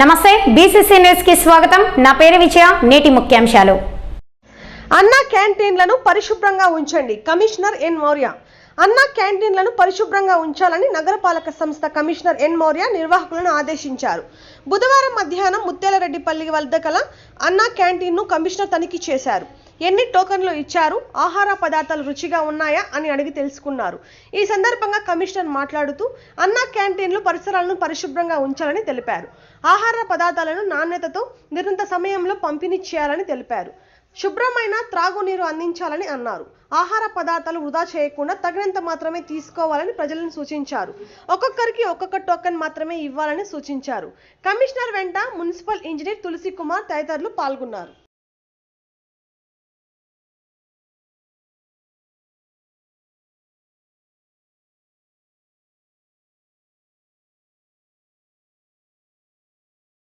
నమస్తే బీసీసీ న్యూస్కి స్వాగతం. నా పేరు విజయ నేటి ముఖ్యాంశాలు. అన్నా క్యాంటీన్లను పరిశుభ్రంగా ఉంచండి కమిషనర్ ఎన్ మౌర్య. అన్నా క్యాంటీన్లను పరిశుభ్రంగా ఉంచాలని నగరపాలక సంస్థ కమిషనర్ ఎన్ మౌర్య నిర్వాహకులను ఆదేశించారు. బుధవారం మధ్యాహ్నం ముత్యాలరెడ్డిపల్లి వద్ద కల అన్నా క్యాంటీన్ను కమిషనర్ తనిఖీ చేశారు. ఎన్ని టోకన్లు ఇచ్చారు? ఆహార పదార్థాలు రుచిగా ఉన్నాయా? అని అడిగి తెలుసుకున్నారు. ఈ సందర్భంగా కమిషనర్ మాట్లాడుతూ అన్న క్యాంటీన్లు పరిసరాలను పరిశుభ్రంగా ఉంచాలని తెలిపారు. ఆహార పదార్థాలను నాణ్యతతో నిర్ణీత సమయంలో పంపిణీ చేయాలని తెలిపారు. శుభ్రమైన త్రాగునీరు అందించాలని అన్నారు. ఆహార పదార్థాలు వృధా చేయకుండా తగినంత మాత్రమే తీసుకోవాలని ప్రజలను సూచించారు. ఒక్కొక్కరికి ఒక్కొక్క టోకెన్ మాత్రమే ఇవ్వాలని సూచించారు. కమిషనర్ వెంట మున్సిపల్ ఇంజనీర్ తులసి కుమార్ తదితరులు పాల్గొన్నారు.